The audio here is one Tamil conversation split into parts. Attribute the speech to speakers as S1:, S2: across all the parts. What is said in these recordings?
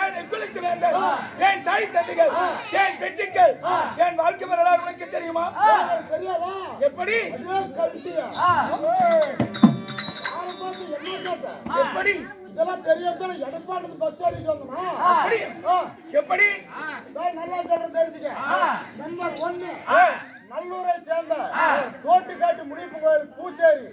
S1: என் நெக்குலித்து வேந்தர் என் தாய் தந்தைகள்? என் பெற்றுக்கள் என் வாழ்க்கை வரலாறு உனக்கு தெரியுமா?
S2: தெரியாதா?
S1: எப்படி?
S2: என்ன
S1: எப்படி?
S2: இதெல்லாம் தெரியாத எடப்பாடி பஸ் ஏறிட்டு வந்தனா
S1: எப்படி? எப்படி?
S2: நல்லா சொல்றேன் தெரிஞ்சுக்க. நம்பர் ஒன்னு. நல்லூரை சேர்ந்த தோட்டு காட்டு முடிப்பு கோயில் பூச்சேரி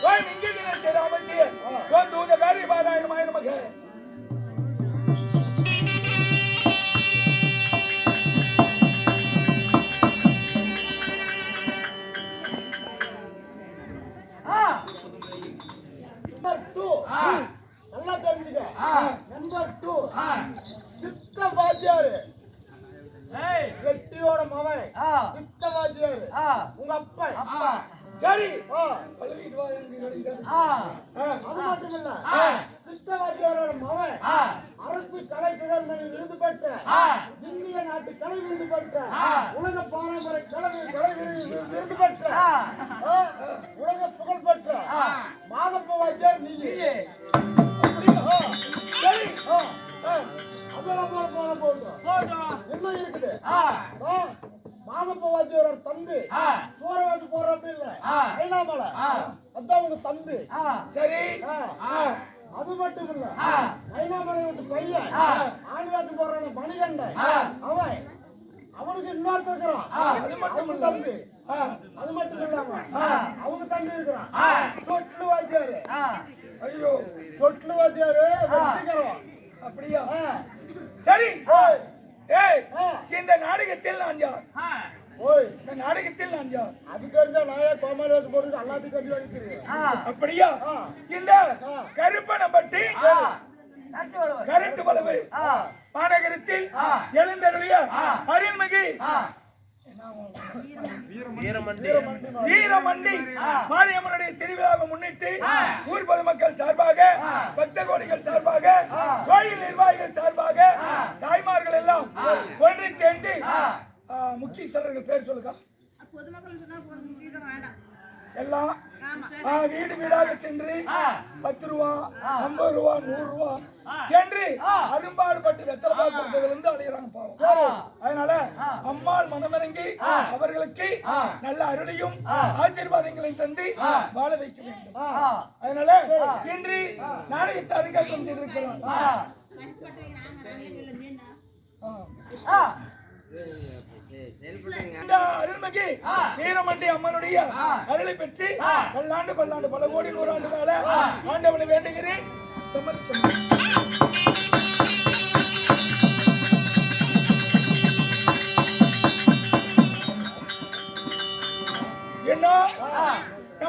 S1: சம்பவம் ஓய் இங்கிருந்த சேராமசிய ஓ தூத காரி பாராயணமாய நமகே
S3: ஆ.
S2: நம்பர் டூ
S3: ஆ.
S2: நல்லா தெரிஞ்சுக்க. Number two. சித்த வாத்தியாரு. சித்த. உங்க அப்பா
S3: அப்பா.
S1: சரி.
S2: அது மட்டும் இல்ல
S3: ஆ.
S2: சித்த வாத்தியாரோட மவன்
S3: ஆ.
S2: அரசு கலை சுடர்மணி விருது பெற்ற. இந்திய நாட்டு கலை விருது பெற்ற. உலக பாரம்பரிய கலை கலை விருது பெற்ற. உலக புகழ் பெற்ற. மாதப்ப வாத்தியார் நீ?
S1: சரி.
S2: அதெல்லாம் போன
S3: போட்டோம்.
S2: என்ன இருக்குது. மாதப்ப வாத்தியாரோட தம்பி
S3: ஆ.
S2: சூரவாதி போறப்ப இல்ல. ஐநாமலை. அதான் உங்க தம்பி.
S1: சரி.
S2: அது மட்டும் இல்ல. ஐநாமலை விட்டு பையன்
S3: ஆ.
S2: ஆணிவாத்தி போறான மணிகண்டன். அவன் அவனுக்கு இன்னொருத்தர் இருக்கிறான்.
S1: அது மட்டும்.
S2: தம்பி. அது மட்டும் இல்லாம. அவங்க தம்பி இருக்கிறான்
S3: ஆ.
S2: சொட்லு வாத்தியாரு.
S1: ஐயோ
S2: சொட்லு வாத்தியாரு
S1: அப்படியா. சரி. இந்த நாடகத்தில் நான் யார்.
S2: ஓய்
S1: இந்த நாடகத்தில் நான் யார்
S2: அது தெரிஞ்சா நாயே கோமாளி வேஷம் போட்டு எல்லாத்தையும் கட்டி வாங்கிக்கிறேன்
S3: ஆ.
S1: அப்படியா. இந்த.
S3: தட்டு வழுவு.
S1: கரண்ட் வளவு. மாநகரத்தில். எழுந்தருளிய. அருள்மிகு. வீரமண்டி. மாரியம்மனுடைய திருவிழாவை முன்னிட்டு. ஊர் பொதுமக்கள் சார்பாக. பக்த கோடிகள் சார்பாக. கோயில் நிர்வாகிகள் சார்பாக. தாய்மார்கள் எல்லாம். ஒன்று சேர்ந்து.
S3: ஆ,
S1: முக்கியஸ்தர்கள் பேர் சொல்லுங்க
S4: பொதுமக்கள் சொன்னா போதும் முக்கியம் வேண்டாம்
S1: எல்லாம் வீடு வீடாக சென்று. பத்து ரூபா. ஐம்பது ரூபா நூறு ரூபா. என்று. அரும்பாடுபட்டு வெத்தலை பாக்கு கொடுத்ததுல இருந்து அழியறாங்க பாவம். அதனால. அம்மாள் மனமிறங்கி. அவர்களுக்கு. நல்ல அருளையும். ஆசீர்வாதங்களையும் தந்து. வாழ வைக்க வேண்டும். அதனால. இன்று நாடகத்தை.
S3: ஆ.
S1: இந்த அருள்மிகு. வீரமண்டி அம்மனுடைய. அருளை பெற்று. பல்லாண்டு பல்லாண்டு பல கோடி நூறாண்டு கால. ஆண்டவனை வேண்டுகிறேன் சமர்ப்பணம்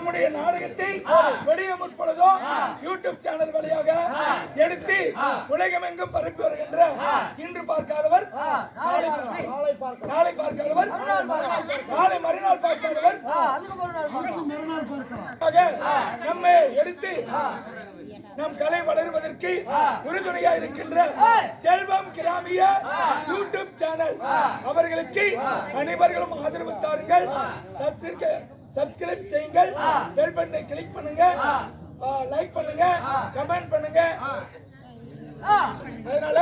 S1: நம்முடைய நாடகத்தை வெளியே முற்பொழுதும் யூடியூப் சேனல் வழியாக எடுத்து உலகமெங்கும் பரப்பி வருகின்ற இன்று பார்க்காதவர்.
S3: நாளை
S1: நாளை
S3: பார்க்கலாம்.
S2: நாளை பார்க்கலாம்.
S1: நாளை பார்க்காதவர். நாளை மறுநாள் பார்க்காதவர் நம்மை எடுத்து நம் கலை வளருவதற்கு உறுதுணையா இருக்கின்ற செல்வம் கிராமிய யூடியூப் சேனல் அவர்களுக்கு அனைவர்களும் ஆதரவு தாருங்கள். சப்ஸ்கிரைப் செய்யுங்கள். பெல் பட்டனை கிளிக் பண்ணுங்க. லைக் பண்ணுங்க. கமெண்ட் பண்ணுங்க. அதனால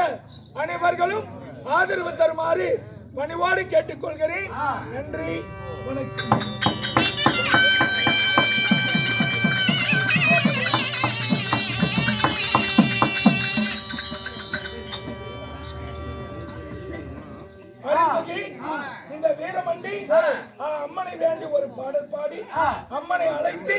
S1: அனைவர்களும் ஆதரவு தருமாறு பணிவோடு கேட்டுக்கொள்கிறேன். நன்றி. வணக்கம். அருள்மிகு இந்த வீரமண்டி அம்மனை வேண்டி ஒரு பாடல் பாடி அம்மனை அழைத்து